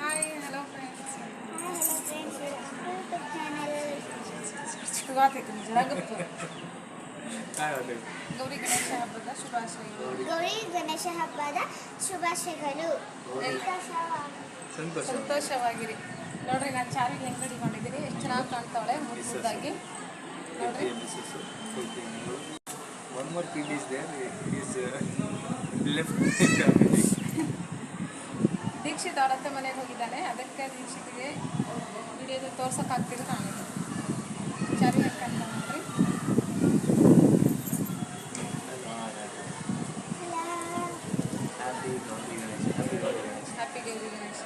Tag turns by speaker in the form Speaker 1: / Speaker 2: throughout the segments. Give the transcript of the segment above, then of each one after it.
Speaker 1: Hi hello Gauri Ganesha ಹಬ್ಬದ ಶುಭಾಶಯಗಳು
Speaker 2: ಗೌರಿ ಗಣೇಶ ಹಬ್ಬದ ಶುಭಾಶಯಗಳು
Speaker 1: ಸಂತೋಷವಾಗಿರಿ. ನೋಡ್ರಿ, ನಾನು ಚಾರಿಗೆ ಹೆಂಗ್ ರೆಡಿ ಎಷ್ಟು ಚೆನ್ನಾಗಿ ಕಾಣ್ತಾವಳೆ? ಮುಗಿಸಿದಾಗಿ ನೋಡ್ರಿ.
Speaker 3: One more kid is there. He is uh, left.
Speaker 1: Dixit ಅವರ ಅತ್ತೆ ಮನೆಗೆ ಹೋಗಿದ್ದಾನೆ ಅದಕ್ಕೆ ದೀಕ್ಷಿತ್ಗೆ ವಿಡಿಯೋದ ತೋರ್ಸೋಕ್ಕಾಗ್ತಿಲ್ಲ ನಾನು ಚಾರಿ ಹಾಕಂತ ನೋಡ್ರಿ
Speaker 3: Happy Gauri Ganesh. Happy Gauri Ganesh.
Speaker 1: Happy Gauri Ganesha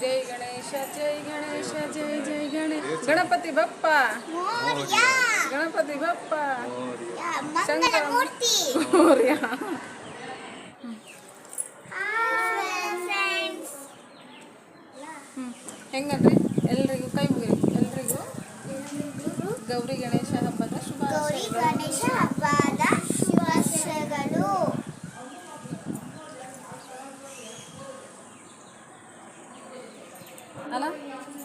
Speaker 1: ಜೈ ಗಣೇಶ ಜೈ ಗಣೇಶ ಜೈ ಜೈ ಗಣೇಶ ಗಣಪತಿ ಬಪ್ಪ
Speaker 2: ಮೋರ್ಯಾ
Speaker 1: ಗಣಪತಿ ಬಪ್ಪ
Speaker 3: Moria.
Speaker 2: ಮಂಗಲ ಮೂರ್ತಿ
Speaker 1: ಮೌರ್ಯ
Speaker 2: ಫ್ರೆಂಡ್ಸ್
Speaker 1: ಹೆಂಗಂದ್ರಿ ಎಲ್ರಿಗೂ ಕೈ ಮುಗಿರಿ ಎಲ್ರಿಗೂ ಗೌರಿ ಗಣೇಶ ಹಬ್ಬದ
Speaker 2: ಗೌರಿ
Speaker 1: ಶುಭಾಶಯಗಳು
Speaker 2: ಗಣೇಶ ಹಬ್ಬದ ಶುಭಾಶಯಗಳು
Speaker 1: ಅಲ್ಲ ಈ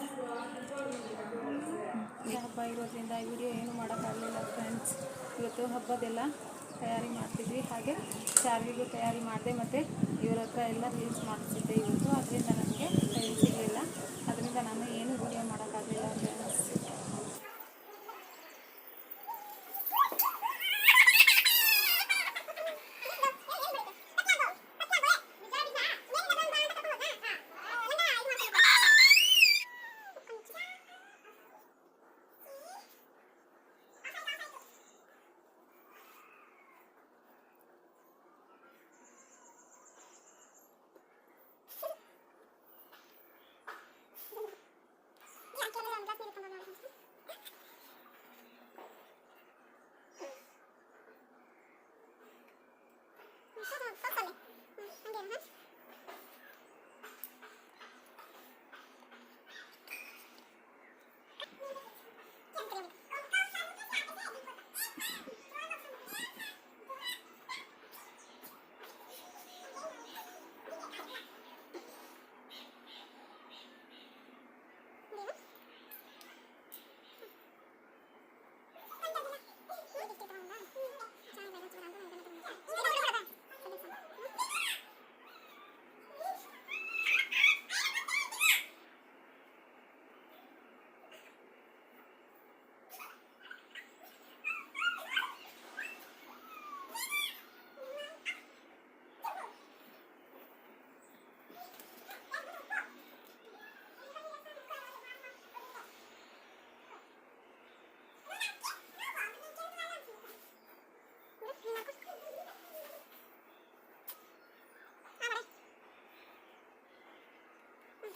Speaker 1: ಹಬ್ಬ ಇರೋದ್ರಿಂದ ಈ ವಿಡಿಯೋ ಏನು ಮಾಡೋಕ್ಕಾಗಲಿಲ್ಲ ಫ್ರೆಂಡ್ಸ್ ಇವತ್ತು ಹಬ್ಬದೆಲ್ಲ ತಯಾರಿ ಮಾಡ್ತಿದ್ವಿ. ಹಾಗೆ ಚಾರ್ವಿಗೂ ತಯಾರಿ ಮಾಡಿದೆ ಮತ್ತು ಇವ್ರ ಹತ್ರ ಎಲ್ಲ ರೀಲ್ಸ್ ಮಾಡಿಸಿದ್ದೆ ಇವತ್ತು. ಅದರಿಂದ ನನಗೆ 你说说说说嘞嗯还给了哈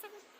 Speaker 1: 簡単に。